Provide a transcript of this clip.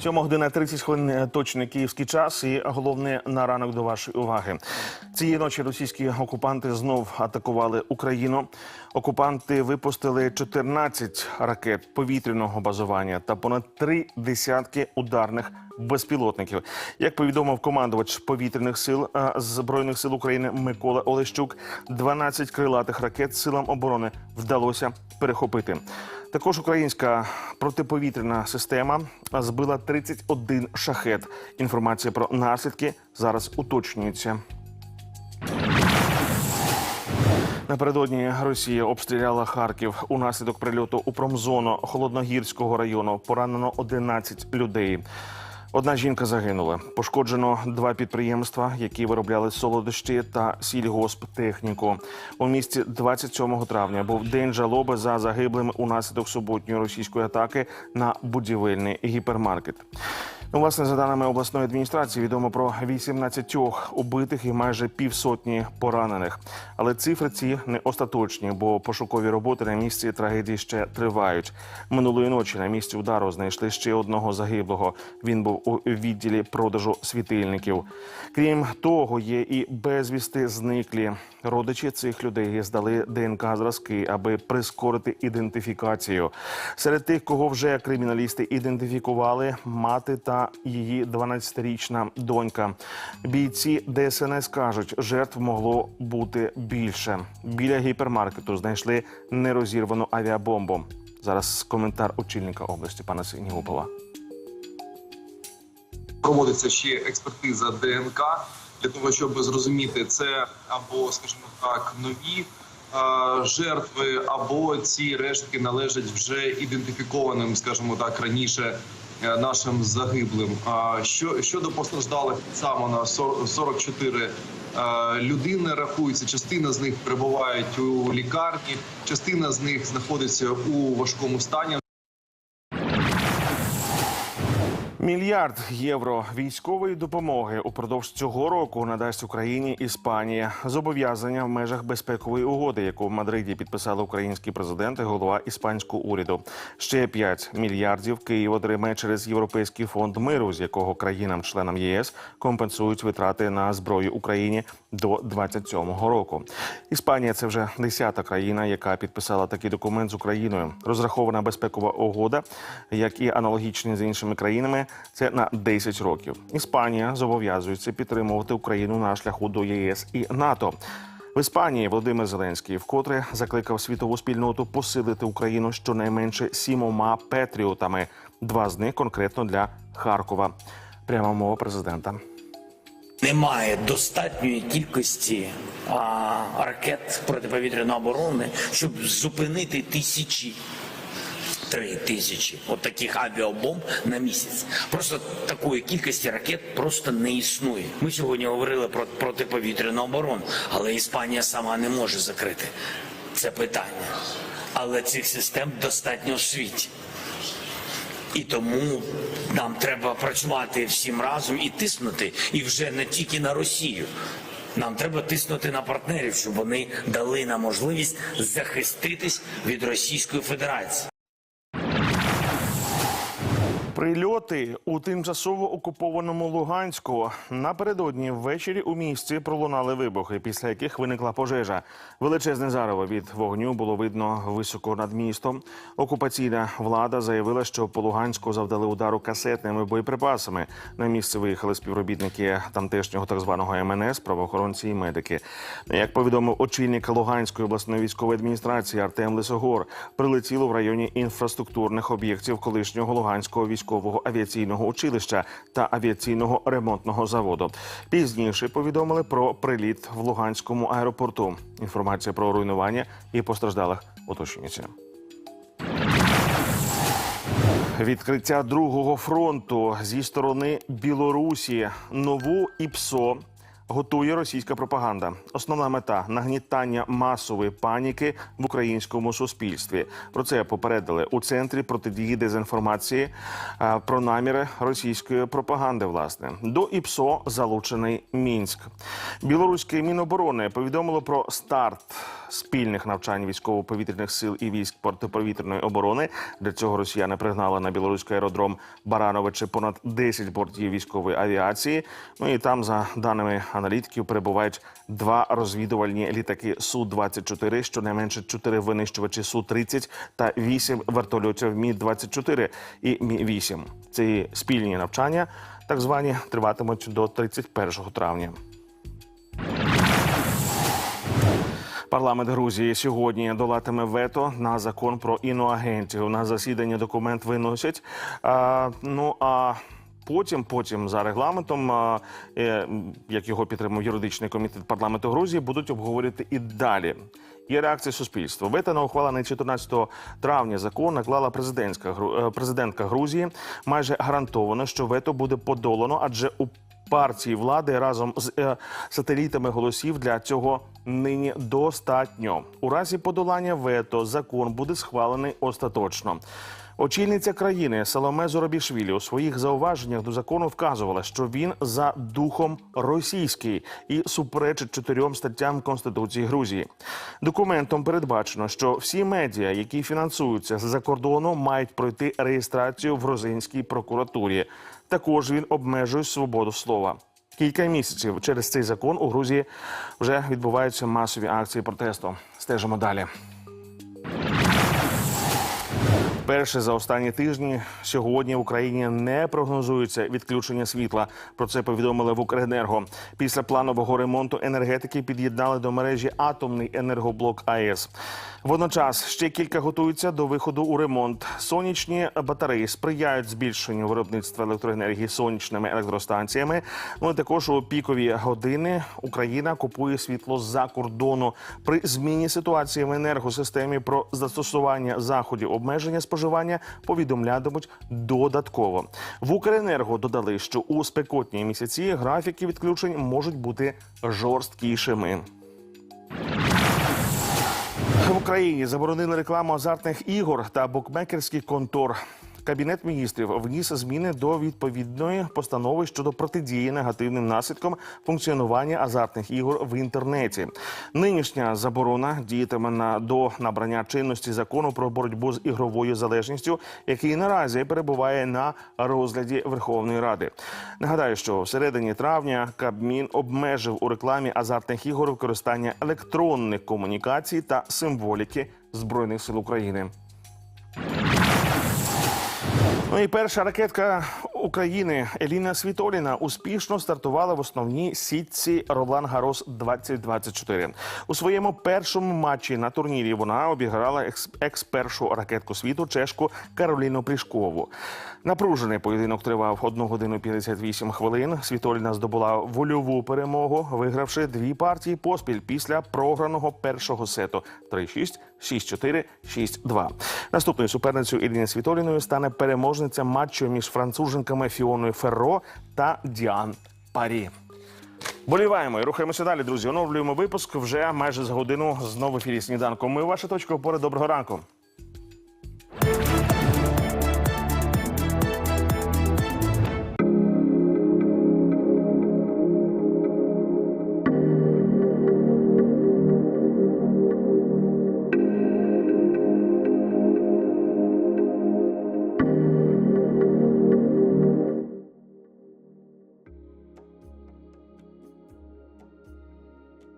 Сьома година 30 хвилин е, точний київський час. І головне на ранок до вашої уваги. Цієї ночі російські окупанти знов атакували Україну. Окупанти випустили 14 ракет повітряного базування та понад три десятки ударних безпілотників. Як повідомив командувач повітряних сил е, збройних сил України Микола Олещук, 12 крилатих ракет силам оборони вдалося перехопити. Також українська протиповітряна система збила 31 шахет. Інформація про наслідки зараз уточнюється. Напередодні Росія обстріляла Харків. Унаслідок прильоту у промзону Холодногірського району поранено 11 людей. Одна жінка загинула. Пошкоджено два підприємства, які виробляли солодощі та сільгосптехніку. У місті 27 травня був день жалоби за загиблими унаслідок суботньої російської атаки на будівельний гіпермаркет. Ну, власне, за даними обласної адміністрації, відомо про 18 убитих і майже півсотні поранених. Але цифри ці не остаточні, бо пошукові роботи на місці трагедії ще тривають. Минулої ночі на місці удару знайшли ще одного загиблого. Він був у відділі продажу світильників. Крім того, є і безвісти зниклі. Родичі цих людей здали ДНК зразки, аби прискорити ідентифікацію. Серед тих, кого вже криміналісти ідентифікували, мати та її 12-річна донька. Бійці ДСНС кажуть, жертв могло бути більше. Біля гіпермаркету знайшли нерозірвану авіабомбу. Зараз коментар очільника області пана Синігубова. проводиться ще експертиза ДНК для того, щоб зрозуміти це або, скажімо так, нові е, жертви, або ці рештки належать вже ідентифікованим, скажімо так, раніше нашим загиблим. А що щодо постраждалих саме на 40 44 е, людини рахується. Частина з них перебувають у лікарні, частина з них знаходиться у важкому стані. Мільярд євро військової допомоги упродовж цього року надасть Україні Іспанія. Зобов'язання в межах безпекової угоди, яку в Мадриді підписали український президент голова іспанського уряду. Ще 5 мільярдів Київ отримає через Європейський фонд миру, з якого країнам-членам ЄС компенсують витрати на зброю Україні до 27-го року. Іспанія це вже десята країна, яка підписала такий документ з Україною. Розрахована безпекова угода, як і аналогічні з іншими країнами. Це на 10 років. Іспанія зобов'язується підтримувати Україну на шляху до ЄС і НАТО. В Іспанії Володимир Зеленський вкотре закликав світову спільноту посилити Україну щонайменше сімома петріотами. Два з них конкретно для Харкова. Пряма мова президента. Немає достатньої кількості а, ракет протиповітряної оборони, щоб зупинити тисячі. Три тисячі от авіабомб на місяць. Просто такої кількості ракет просто не існує. Ми сьогодні говорили про протиповітряну оборону, але Іспанія сама не може закрити це питання. Але цих систем достатньо в світі. І тому нам треба працювати всім разом і тиснути, і вже не тільки на Росію. Нам треба тиснути на партнерів, щоб вони дали нам можливість захиститись від Російської Федерації. Прильоти у тимчасово окупованому Луганську напередодні ввечері у місті пролунали вибухи, після яких виникла пожежа. Величезне зарево від вогню було видно високо над містом. Окупаційна влада заявила, що по Луганську завдали удару касетними боєприпасами. На місце виїхали співробітники тамтешнього так званого МНС, правоохоронці і медики. Як повідомив очільник Луганської обласної військової адміністрації Артем Лисогор, прилетіло в районі інфраструктурних об'єктів колишнього Луганського військового авіаційного училища та авіаційного ремонтного заводу. Пізніше повідомили про приліт в Луганському аеропорту. Інформація про руйнування і постраждалих уточнюється. Відкриття другого фронту зі сторони Білорусі нову ІПСО готує російська пропаганда. Основна мета нагнітання масової паніки в українському суспільстві. Про це попередили у центрі протидії дезінформації про наміри російської пропаганди. Власне до ІПСО залучений мінськ. Білоруське міноборони повідомило про старт спільних навчань військово-повітряних сил і військ протиповітряної оборони. Для цього росіяни пригнали на білоруський аеродром Барановичі понад 10 бортів військової авіації. Ну і там, за даними аналітиків, перебувають два розвідувальні літаки су 24 щонайменше 4 винищувачі су 30 та 8 вертольотів Мі 24 і Мі 8 Ці спільні навчання, так звані, триватимуть до 31 травня. Парламент Грузії сьогодні долатиме вето на закон про іноагентів. На засідання документ виносять. А, ну а потім, потім за регламентом, е, як його підтримав юридичний комітет парламенту Грузії, будуть обговорювати і далі. Є реакція суспільства. Вето на ухвалений 14 травня закон наклала президентська е, президентка Грузії. Майже гарантовано, що вето буде подолано, адже у партії влади разом з е, сателітами голосів для цього нині достатньо. У разі подолання вето закон буде схвалений остаточно. Очільниця країни Саломе Зоробішвілі у своїх зауваженнях до закону вказувала, що він за духом російський і суперечить чотирьом статтям Конституції Грузії. Документом передбачено, що всі медіа, які фінансуються з-за кордону, мають пройти реєстрацію в грузинській прокуратурі. Також він обмежує свободу слова. Кілька місяців через цей закон у Грузії вже відбуваються масові акції протесту. Стежимо далі. Перше за останні тижні сьогодні в Україні не прогнозується відключення світла. Про це повідомили в Укренерго. Після планового ремонту енергетики під'єднали до мережі атомний енергоблок АЕС. Водночас ще кілька готуються до виходу у ремонт. Сонячні батареї сприяють збільшенню виробництва електроенергії сонячними електростанціями. Ну і також у пікові години Україна купує світло з-за кордону. При зміні ситуації в енергосистемі про застосування заходів обмеження споживання повідомлятимуть додатково. В Укренерго додали, що у спекотні місяці графіки відключень можуть бути жорсткішими. В Україні заборонили рекламу азартних ігор та букмекерських контор. Кабінет міністрів вніс зміни до відповідної постанови щодо протидії негативним наслідкам функціонування азартних ігор в інтернеті. Нинішня заборона діятиме на до набрання чинності закону про боротьбу з ігровою залежністю, який наразі перебуває на розгляді Верховної Ради. Нагадаю, що в середині травня Кабмін обмежив у рекламі азартних ігор використання електронних комунікацій та символіки збройних сил України. Ну і перша ракетка України Еліна Світоліна успішно стартувала в основній сітці Ролан Гарос 2024 У своєму першому матчі на турнірі вона обіграла екс- екс-першу ракетку світу чешку Кароліну Плішкову. Напружений поєдинок тривав 1 годину 58 хвилин. Світоліна здобула вольову перемогу, вигравши дві партії поспіль після програного першого сету 3-6, 6-4, 6-2. Наступною суперницею Ірини Світоліною стане переможниця матчу між француженками Фіоною Ферро та Діан Парі. Боліваємо і рухаємося далі, друзі. Оновлюємо випуск вже майже за годину знову ефірі сніданку. Ми ваша точка опори. Доброго ранку.